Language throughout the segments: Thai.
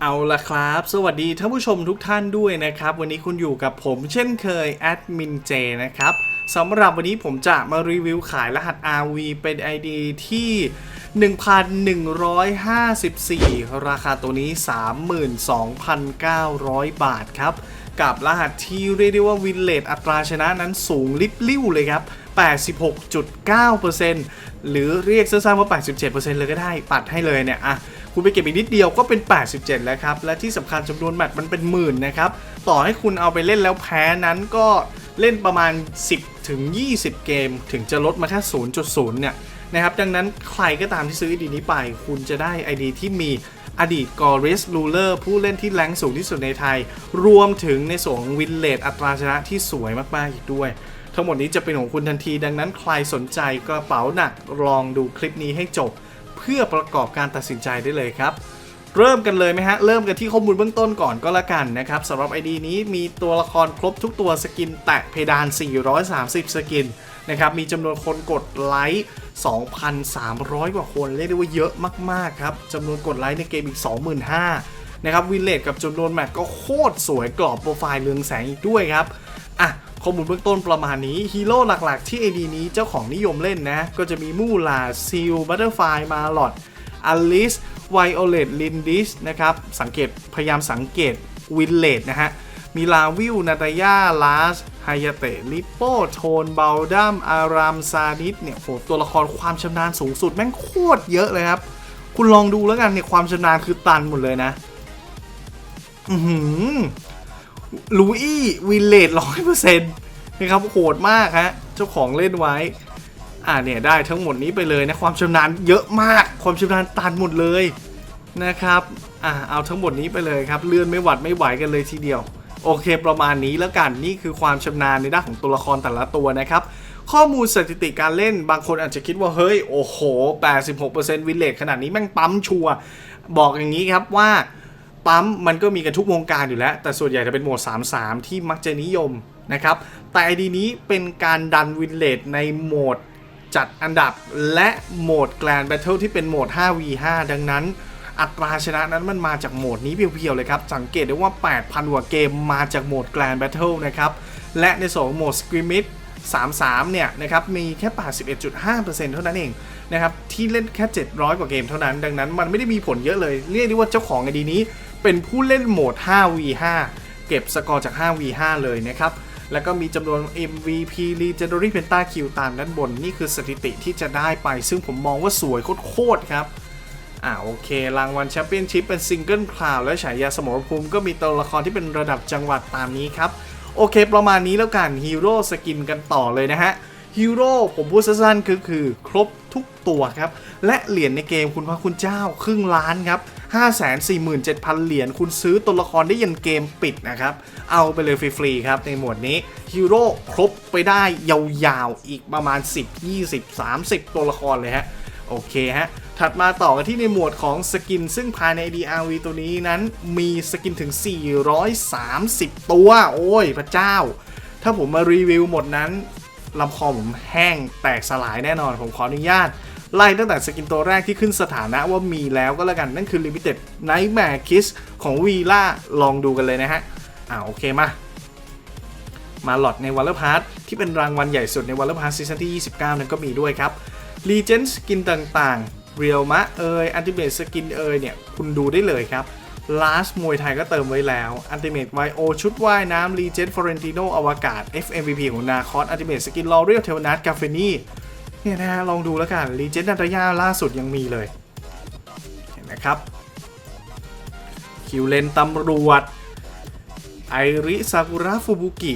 เอาละครับ สวัสดีท่านผู้ชมทุกท่านด้วยนะครับ วันนี้คุณอยู่กับผมเช่นเคยแอดมินเจนะครับสำหรับวันนี้ผมจะมารีวิวขายรหัส RV เป็น ID ที่ 1,154 ราคาตัวนี้ 32,900 บาทครับ กับรหัสที่เรียกได้ว่าวินเลตอัตราชนะนั้นสูงลิบลิ่วเลยครับ 86.9%หรือเรียกสั้นๆว่า 87%เลยก็ได้ปัดให้เลยเนี่ยอะ คุณไปเก็บอีกนิดเดียวก็เป็น 87 แล้วครับ และที่สำคัญจำนวนแมตช์มันเป็นหมื่นนะครับ ต่อให้คุณเอาไปเล่นแล้วแพ้นั้นก็เล่นประมาณ 10 ถึง 20 เกม ถึงจะลดมาแค่ 0.0 เนี่ยนะครับ ดังนั้นใครก็ตามที่ซื้อ ID นี้ไป คุณจะได้ ID ที่มีอดีตกอริสลูเลอร์ผู้เล่นที่แรงสูงที่สุดในไทย รวมถึงในส่วนวินเลดอัตราชนะที่สวยมากๆอีกด้วย ทั้งหมดนี้จะเป็นของคุณทันที ดังนั้นใครสนใจกระเป๋าหนักลองดูคลิปนี้ให้จบ พื่อประกอบการตัดสินใจได้เลยครับ เริ่มกันเลยไหมฮะ เริ่มกันที่ข้อมูลเบื้องต้นก่อนก็แล้วกันนะครับสำหรับ ID นี้มีตัวละครครบทุกตัวสกินแตะเพดาน 430 สกินนะครับมีจำนวนคนกดไลค์ 2,300 กว่าคนเรียกได้ว่าเยอะมากๆครับจำนวนกดไลค์ในเกมอีก 25,000นะครับวินเลทกับจำนวนแมตช์ก็โคตรสวยกรอบโปรไฟล์เรืองแสงอีกด้วยครับอะ ข้อมูลเบื้องต้นประมาณนี้ฮีโร่หลักๆ ที่ AD นี้เจ้าของนิยมเล่นนะ ก็จะมีมูลาซิลบัตเตอร์ไฟมาลอดอลิสไวโอเลตลินดิสนะครับ สังเกตพยายามสังเกตวินเลดนะฮะ มีลาวิวนาตายาลาสไฮยาเตลิปโปโทนเบลดัม อารามซาดิสเนี่ยโหตัวละครความชำนาญสูงสุดแม่งโคตรเยอะเลยครับ คุณลองดูแล้วกันเนี่ยความชำนาญคือตันหมดเลยนะ อือหือ ลูอี้วินเลดร้อยเปอร์เซ็นต์นะครับโหดมากฮะเจ้าของเล่นไว้ อ่าเนี่ยได้ทั้งหมดนี้ไปเลยนะความชำนาญเยอะมาก ความชำนาญตันหมดเลยนะครับอ่าเอาทั้งหมดนี้ไปเลยครับเลื่อนไม่หวัดไม่ไหวกันเลยทีเดียว โอเคประมาณนี้แล้วกันนี่คือความชำนาญในด้านของตัวละครแต่ละตัวนะครับข้อมูลสถิติการเล่นบางคนอาจจะคิดว่าเฮ้ย โอ้โห 86%วินเลทขนาดนี้แม่งปั๊มชัวบอกอย่างนี้ครับว่า ปั๊มมันก็มีกันทุกวงการอยู่แล้ว แต่ส่วนใหญ่จะเป็นโหมด 3-3 ที่มักจะนิยมนะครับ แต่ ID นี้เป็นการดันวินเลทในโหมดจัดอันดับและโหมดแกลนแบทเทิลที่เป็นโหมด 5v5 ดังนั้นอัตราชนะนั้นมันมาจากโหมดนี้เพียวๆเลยครับ สังเกตได้ว่า 8,000กว่าเกมมาจากโหมดแกลนแบทเทิลนะครับ และในส่วนของโหมดสกริมิ33 เนี่ยนะครับ มีแค่ 81.5%เท่านั้นเองนะครับ ที่เล่นแค่ 700 กว่าเกมเท่านั้น ดังนั้นมันไม่ได้มีผลเยอะเลย เรียกได้ว่าเจ้าของไอดีนี้ เป็นผู้เล่นโหมด 5v5 เก็บสกอร์จาก 5v5 เลยนะครับ แล้วก็มีจำนวน MVP Legendary Pentakill ตามด้านบน นี่คือสถิติที่จะได้ไป ซึ่งผมมองว่าสวยโคตรครับ อ่าโอเค รางวัลแชมเปี้ยนชิพเป็นซิงเกิลคลาวและฉายาสมรภูมิก็มีตัวละครที่เป็นระดับจังหวัดตามนี้ครับ โอเค ประมาณนี้แล้วกันฮีโร่สกินกันต่อเลยนะฮะ ฮีโร่ผมพูดสั้นๆคือคือครบทุกตัวครับ และเหรียญในเกมคุณพระคุณเจ้าครึ่งล้านครับ 547,000 เหรียญคุณซื้อตัวละครได้ยันเกมปิดนะครับ เอาไปเลยฟรีๆครับ ในหมวดนี้ฮีโร่ครบไปได้ยาวๆ อีกประมาณ 10 20 30 ตัวละครเลยฮะ โอเคฮะ ถัดมาต่อกันที่ในหมวดของสกิน ซึ่งภายใน DRV ตัวนี้นั้นมีสกินถึง 430 ตัว โอ้ย พระเจ้า ถ้าผมมารีวิวหมดนั้น ลำคอผมแห้งแตกสลายแน่นอน ผมขออนุญาต ไล่ตั้งแต่สกินตัวแรกที่ขึ้นสถานะว่ามีแล้วก็แล้วกัน นั่นคือ Limited Nightmare Kiss ของวีล่าลองดูกันเลยนะฮะอ่าโอเคมามาหลอดในวัลเลอร์พาร์ทที่เป็นรางวัลใหญ่สุดในวัลเลอร์พาร์ทซีซั่นที่ 29 นั้นก็มีด้วยครับรีเจนสกินต่างๆ เรียลมะเอยอันติเม e สกินเอยเนี่ย คุณดูได้เลยครับ Last มวยไทยก็เติมไว้แล้วอันติเม e ไวโอชุดว่ายน้ำรีเจนฟอเรนติโนอวกาศ FMVP ของนาคอสอันติเม e สกินลอเรียลเทลนัสกาเฟนีเนี่ยนะฮะลองดูแล้วกันรีเจนนันตยาล่าสุดยังมีเลย เห็นไหมครับ คิวเลนตำรวจ ไอริซากุระฟูบุกิ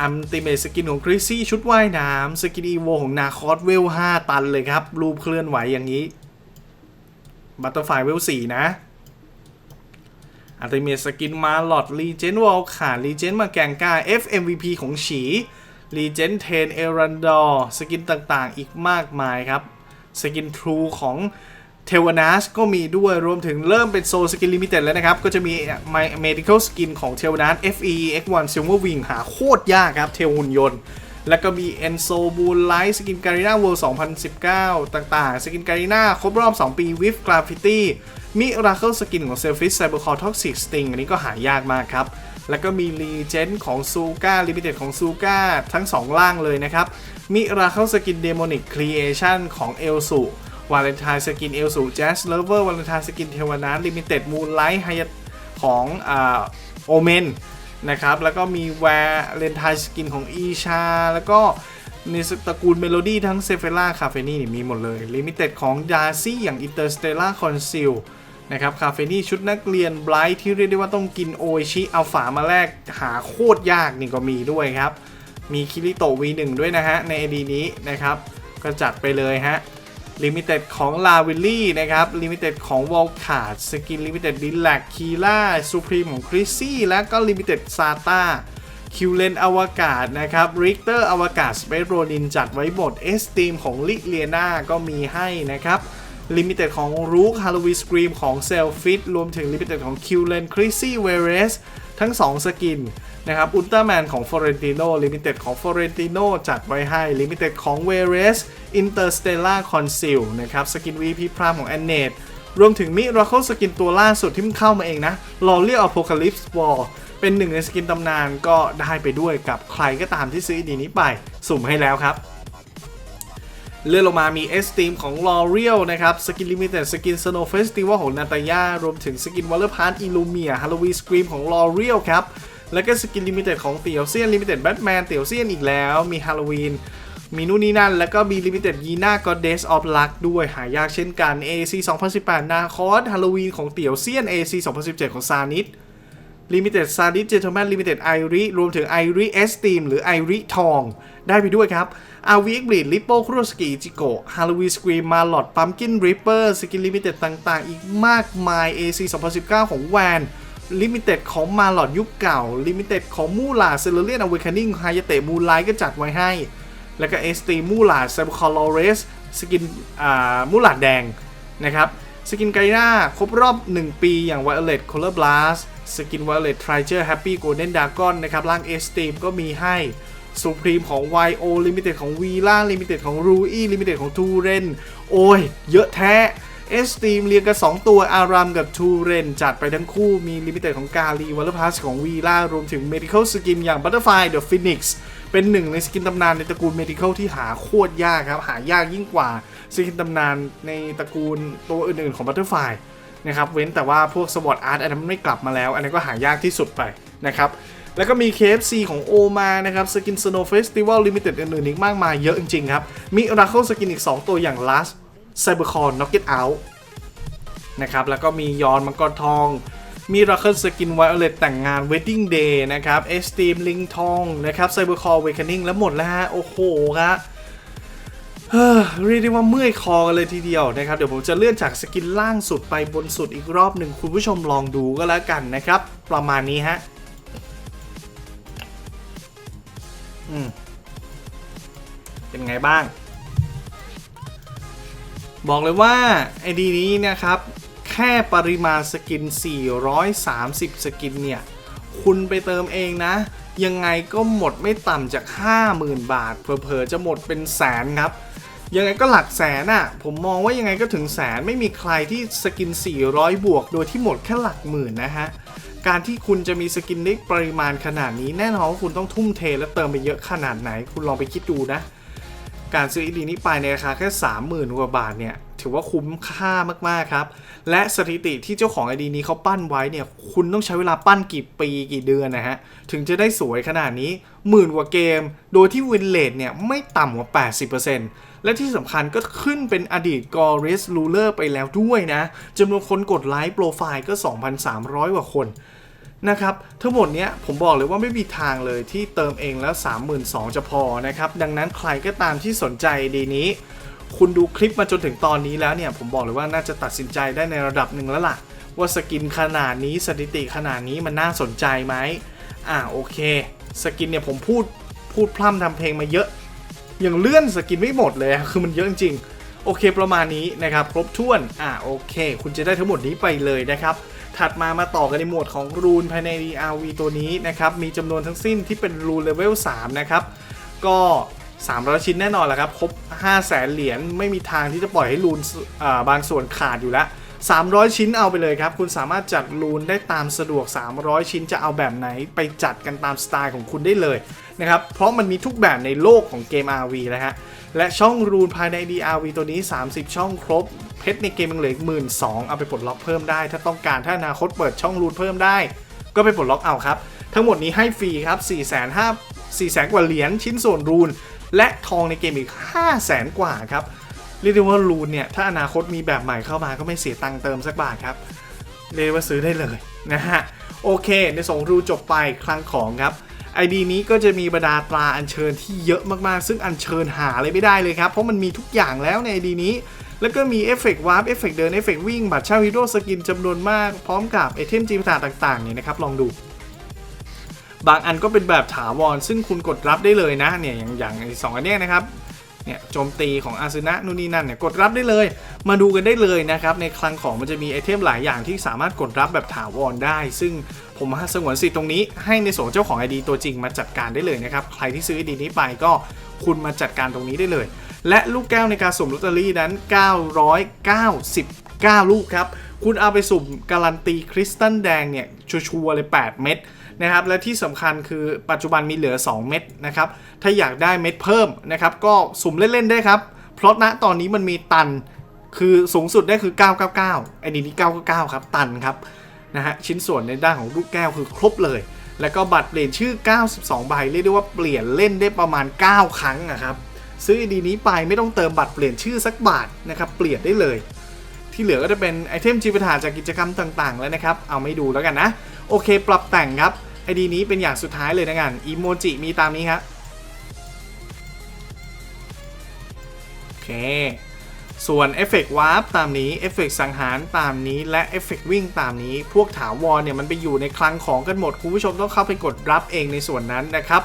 อัมติเมสกินของคริสซี่ชุดว่ายน้ำสกินอีโวของนาคอสเวล 5 ตันเลยครับ รูปเคลื่อนไหวอย่างนี้ บัตเตอร์ไฟเวล 4 นะ อัลติเมสกินมาลอดรีเจนวอลขารีเจนมาแกงกา FMVP ของฉีรีเจนเทนเอรันดอร์สกินต่างๆ อีกมากมายครับ สกินทรูของเทวนาสก็มีด้วยรวมถึงเริ่มเป็นโซสกินลิมิเต็ดแล้วนะครับ ก็จะมี medical skin ของเทวนาส FE X1 Silver Wing หาโคตรยากครับเทวหุ่นยนต์ แล้วก็มี Enzo Moonlight สกินการีนา World 2019 ต่างๆ สกินการีนาครบรอบ 2 ปี with Graffiti มิราเคิลสกินของเซลฟิสไซเบอร์คอร์ท็อกซิกสติงอันนี้ก็หายากมากครับ แล้วก็มีรีเจนของซูก้าลิมิเต็ดของซูก้าทั้ง 2 ล่างเลยนะครับ มิราเคิลสกินเดโมนิกครีเอชันของเอลสุวาเลนไทน์สกินเอลสุแจสเลเวอร์วาเลนไทน์สกินเทวนาลิมิเต็ดมูนไลท์ไฮของโอเมนนะครับ แล้วก็มีแวร์เลนไทน์สกินของอีชา แล้วก็ในตระกูลเมโลดี้ทั้งเซเฟล่าคาเฟนี่มีหมดเลยลิมิเต็ดของดาซี่อย่างอินเตอร์สเตล่าคอนซิล นะครับคาเฟนี่ชุดนักเรียนไบรท์ที่เรียกได้ว่าต้องกินโอชิเอาฝามาแลกหาโคตรยากนี่ก็มีด้วยครับ มีคิริโต V1 ด้วยนะฮะ ใน AD นี้นะครับ ก็จัดไปเลยฮะลิมิเต็ดของลาวิลลี่นะครับลิมิเต็ดของวอลคาร์ดสกินลิมิเต็ดดิลแลกคีล่าซูพรีมของคริสซี่และก็ลิมิเต็ดซาตาคิวเลนอวกาศนะครับริกเตอร์อวกาศสเปโรนินจัดไว้หมดเอสตีมของลิเลียนาก็มีให้นะครับ ลิมิเต็ดของรูคฮาโลวีสกรีมของเซลฟิตรวมถึงลิมิเต็ดของคิวเลนคริซี่เวเรสทั้ง 2 สกินนะครับอุลตร้าแมนของฟอเรนติโนลิมิเต็ดของฟอเรนติโนจัดไว้ให้ลิมิเต็ดของเวเรสอินเตอร์สเตลล่าคอนซิลนะครับสกิน VP พรามของแอนเนตรวมถึงมิราเคิลสกินตัวล่าสุดที่มันเข้ามาเองนะลอเรียอโพคาลิปส์วอลเป็นหนึ่งในสกินตำนานก็ได้ไปด้วยกับใครก็ตามที่ซื้อดีนี้ไป สุ่มให้แล้วครับ เลื่อนลงมามี S Team ของ L'Oreal นะครับ สกิน Limited สกิน Snow Festival ของนาตา y a รวมถึงสกิน Water Park Illumia Halloween Scream ของ L'Oreal ครับ แล้วก็สกิน Limited ของเตียวเซียน Limited Batman เตียวเซียนอีกแล้ว มี Halloween มีนู่นนี่นั่น แล้วก็มี Limited Yina Goddess of Luck ด้วยหายากเช่นกัน AC 2018 นาคอส Halloween ของเตียวเซียน AC 2017 ของซานิด Limited s a r i s Gentleman Limited i r i รวมถึง i r i s t e a มหรือไอริทอง ได้ไปด้วยครับ อาวิกบลิดลิปโป้ครูสกีจิโกฮาโลวีสกรีมมาลอดปัมกินริปเปอร์สกินลิมิเต็ดต่างๆ อีกมากมาย AC 2019 ของแวนลิมิเต็ดของมาลอดยุคเก่าลิมิเต็ดของมูลาเซเลเรียนอเวคานิ่งไฮยเตมูไลก็จัดไว้ให้ แล้วก็เอสตีมูลาเซบคอลอเรสสกินมูลาแดงนะครับสกินไกน้าครบรอบ 1 ปีอย่างไวโอเลตโคลเลอร์บลัส สกิน Violet Treasure Happy Golden Dragon นนะครับร่าง S Team ก็มีให้ Supreme ของ YO Limited ของ V ล่าง Limited ของ Rui Limited ของ t u r e n โอ้ย เยอะแท้ S Team เรียงกัน 2 ตัวอารามกับ t u r e n จัดไปทั้งคู่มี Limited ของกาลี w a l l e r Pass ของ V ล่ารวมถึง Medical Skin อย่าง Butterfly The Phoenix เป็นหนึ่งในสกินตำนานในตระกูล Medical ที่หาโคตรยากครับ หายากยิ่งกว่าสกินตำนานในตระกูลตัวอื่นๆของ Butterfly นะครับเว้นแต่ว่าพวกสวอตอาร์ตอันนั้นไม่กลับมาแล้ว อันนี้นก็หายากที่สุดไปนะครับแล้วก็มี KFC ของโอมานะครับสกิน Snow Festival Limited อื่นๆอีกมากมายเยอะจริงๆครับ มีราเคิลสกินอีก 2 ตัวอย่าง Last Cybercon Knock It Out นะครับแล้วก็มียอนมังกรทอง มีราเคิลสกินไวโอเลตแต่งงาน Wedding Day นะครับ Esteem ลิงทองนะครับ Cybercon Awakening แล้วหมดแล้วฮะโอ้โหครับเฮ้อ เรียกได้ว่าเมื่อยคอกันเลยทีเดียวนะครับ เดี๋ยวผมจะเลื่อนจากสกินล่างสุดไปบนสุดอีกรอบหนึ่งคุณผู้ชมลองดูก็แล้วกันนะครับ ประมาณนี้ฮะอืมเป็นไงบ้าง บอกเลยว่าไอดีนี้นะครับ แค่ปริมาณสกิน 430 สกินเนี่ย คุณไปเติมเองนะยังไงก็หมดไม่ต่ำจาก 50,000 บาท เผลอๆ จะหมดเป็นแสนครับ ยังไงก็หลักแสนอะ่ะ ผมมองว่ายังไงก็ถึงแสนไม่มีใครที่สกิน 400 บวก โดยที่หมดแค่หลักหมื่นนะฮะ การที่คุณจะมีสกินได้ปริมาณขนาดนี้แน่นอนว่าคุณต้องทุ่มเทและเติมไปเยอะขนาดไหน คุณลองไปคิดดูนะ การซื้ออีดีนี้ไปในราคาแค่ 30,000กว่าบาทเนี่ยถือว่าคุ้มค่ามากๆครับ และสถิติที่เจ้าของไอดีนี้เขาปั้นไว้เนี่ย คุณต้องใช้เวลาปั้นกี่ปีกี่เดือนนะฮะ ถึงจะได้สวยขนาดนี้หมื่นกว่าเกม โดยที่วินเลทเนี่ยไม่ต่ำกว่า 80% และที่สำคัญก็ขึ้นเป็นอดีตกอริสลูเลอร์ไปแล้วด้วยนะจำนวนคนกดไลค์โปรไฟล์ก็ 2,300 กว่าคนนะครับทั้งหมดเนี้ยผมบอกเลยว่าไม่มีทางเลยที่เติมเองแล้ว 32,000 จะพอนะครับ ดังนั้นใครก็ตามที่สนใจดีนี้ คุณดูคลิปมาจนถึงตอนนี้แล้วเนี่ยผมบอกเลยว่าน่าจะตัดสินใจได้ในระดับหนึ่งแล้วล่ะ ว่าสกินขนาดนี้สถิติขนาดนี้มันน่าสนใจไหมอ่าโอเค สกินเนี่ยผมพูดพูดพร่ำทำเพลงมาเยอะ ยังเลื่อนสกินไม่หมดเลยคือมันเยอะจริงโอเคประมาณนี้นะครับ ครบถ้วน อ่าโอเค คุณจะได้ทั้งหมดนี้ไปเลยนะครับ ถัดมามาต่อกันในหมวดของรูนภายใน DRV ตัวนี้นะครับ มีจำนวนทั้งสิ้นที่เป็นรูนเลเวล 3 นะครับ ก็ 300 ชิ้นแน่นอนแหละครับ ครบ 5 0 0แสนเหรียญไม่มีทางที่จะปล่อยให้รูนอ่าบางส่วนขาดอยู่แล้ว 300 ชิ้นเอาไปเลยครับ คุณสามารถจัดรูนได้ตามสะดวก 300 ชิ้นจะเอาแบบไหนไปจัดกันตามสไตล์ของคุณได้เลย นะครับ เพราะมันมีทุกแบบในโลกของเกม RV นะฮะ และช่องรูนภายใน DRV ตัวนี้ 30 ช่องครบ เพชรในเกมยังเหลืออีกหมื่นสองเอาไปปลดล็อกเพิ่มได้ ถ้าต้องการถ้าอนาคตเปิดช่องรูนเพิ่มได้ ก็ไปปลดล็อกเอาครับ ทั้งหมดนี้ให้ฟรีครับ4 5 0 0 0 4 0 0 0กว่าเหรียญชิ้นส่วนรูน และทองในเกมอีก 5 0 0 0 0 0กว่าครับเรียกได้ว่ารูนเนี่ยถ้าอนาคตมีแบบใหม่เข้ามาก็ไม่เสียตังค์เติมสักบาทครับเรียกว่าซื้อได้เลยนะฮะโอเค ในสองรูจบไปคลังของครับ ไอดีนี้ก็จะมีบรรดาตราอัญเชิญที่เยอะมากๆ ซึ่งอัญเชิญหาอะไรไม่ได้เลยครับ เพราะมันมีทุกอย่างแล้วในไอดีนี้ แล้วก็มีเอฟเฟกต์วาร์ปเอฟเฟกต์เดินเอฟเฟกต์วิ่ง บัตรเช่าฮีโร่สกินจำนวนมาก พร้อมกับไอเทมจีมตาต่างๆเนี่ยนะครับ ลองดู บางอันก็เป็นแบบถาวร ซึ่งคุณกดรับได้เลยนะเนี่ยอย่างอย่างสองอันนี้นะครับ เนี่ยโจมตีของอาซึนะนู่นนี่นั่นเนี่ยกดรับได้เลย มาดูกันได้เลยนะครับ ในคลังของมันจะมีไอเทมหลายอย่างที่สามารถกดรับแบบถาวรได้ ซึ่งผมให้สงวนสิทธิ์ตรงนี้ให้ในส่วนเจ้าของ ID ตัวจริงมาจัดการได้เลยนะครับ ใครที่ซื้อ ID นี้ไปก็คุณมาจัดการตรงนี้ได้เลย และลูกแก้วในการสุ่มลอตเตอรี่นั้น 999 ลูกครับคุณเอาไปสุ่มการันตีคริสตัลแดงเนี่ยชัวร์เลย 8 เม็ด นะครับและที่สำคัญคือปัจจุบันมีเหลือ 2 เม็ดนะครับถ้าอยากได้เม็ดเพิ่มนะครับก็สุ่มเล่นๆได้ครับเพราะณตอนนี้มันมีตันคือสูงสุดได้คือ 999ไอ้นี่นี่999 ครับ ตันครับนะฮะชิ้นส่วนในด้านของลูกแก้วคือครบเลย แล้วก็บัตรเปลี่ยนชื่อ 92 ใบเรียกได้ว่าเปลี่ยนเล่นได้ประมาณ 9 ครั้งนะครับซื้อไอดีนี้ไปไม่ต้องเติมบัตรเปลี่ยนชื่อสักบาทนะครับเปลี่ยนได้เลย ที่เหลือก็จะเป็นไอเทมจีปถาจากกิจกรรมต่างๆ แล้วนะครับ เอาไม่ดูแล้วกันนะ โอเค ปรับแต่งครับ ไอดีนี้เป็นอย่างสุดท้ายเลยนะกันอีโมจิมีตามนี้ครับโอเค ส่วนเอฟเฟกต์วาร์ปตามนี้เอฟเฟกต์สังหารตามนี้และเอฟเฟกต์วิ่งตามนี้ พวกถาวรเนี่ยมันไปอยู่ในคลังของกันหมด คุณผู้ชมต้องเข้าไปกดรับเองในส่วนนั้นนะครับ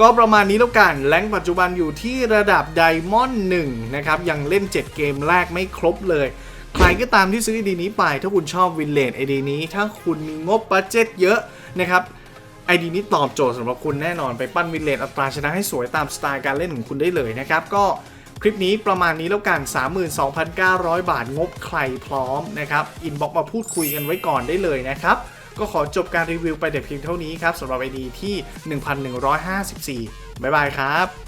ก็ประมาณนี้แล้วกันแรงค์ปัจจุบันอยู่ที่ระดับไดมอนด์1นะครับ ยังเล่น 7 เกมแรกไม่ครบเลย ใครก็ตามที่ซื้อไอดีนี้ไป ถ้าคุณชอบวินเลดไอดีนี้ ถ้าคุณมีงบบัตเจ็ตเยอะนะครับ ไอดีนี้ตอบโจทย์สำหรับคุณแน่นอนไปปั้นวินเลนอัตราชนะให้สวยตามสไตล์การเล่นของคุณได้เลยนะครับ ก็คลิปนี้ประมาณนี้แล้วกัน 32,900 บาทงบใครพร้อมนะครับ อินบ็อกมาพูดคุยกันไว้ก่อนได้เลยนะครับ ก็ขอจบการรีวิวไปแต่เพียงเท่านี้ครับสำหรับไอดีที่ 1154 บ๊ายบายครับ